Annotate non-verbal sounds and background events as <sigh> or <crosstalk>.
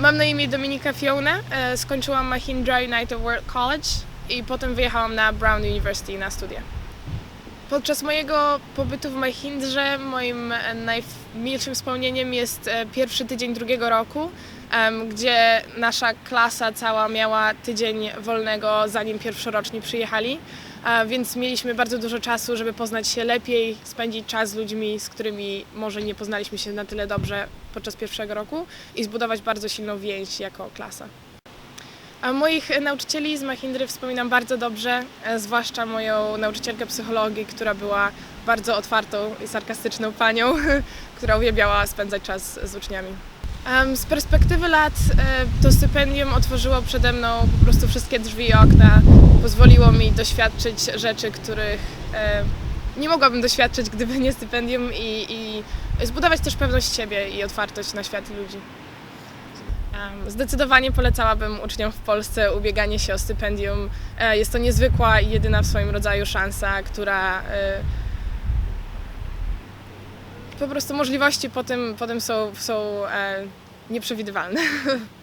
Mam na imię Dominika Fiona, e, skończyłam Mahindra United World College i potem wyjechałam na Brown University na studia. Podczas mojego pobytu w Mahindrze moim e, najmilszym wspomnieniem jest e, pierwszy tydzień drugiego roku, gdzie nasza klasa cała miała tydzień wolnego zanim pierwszoroczni przyjechali, a więc mieliśmy bardzo dużo czasu, żeby poznać się lepiej, spędzić czas z ludźmi, z którymi może nie poznaliśmy się na tyle dobrze podczas pierwszego roku i zbudować bardzo silną więź jako klasa. A moich nauczycieli z Mahindry wspominam bardzo dobrze, e, zwłaszcza moją nauczycielkę psychologii, która była bardzo otwartą i sarkastyczną panią, <laughs> która uwielbiała spędzać czas z uczniami. Z perspektywy lat e, to stypendium otworzyło przede mną po prostu wszystkie drzwi i okna, pozwoliło mi doświadczyć rzeczy, których e, nie mogłabym doświadczyć, gdyby nie stypendium i, i zbudować też pewność siebie i otwartość na świat i ludzi. Zdecydowanie polecałabym uczniom w Polsce ubieganie się o stypendium. E, Jest to niezwykła i jedyna w swoim rodzaju szansa, która e, po prostu możliwości potem, potem są, są e, nieprzewidywalne. <laughs>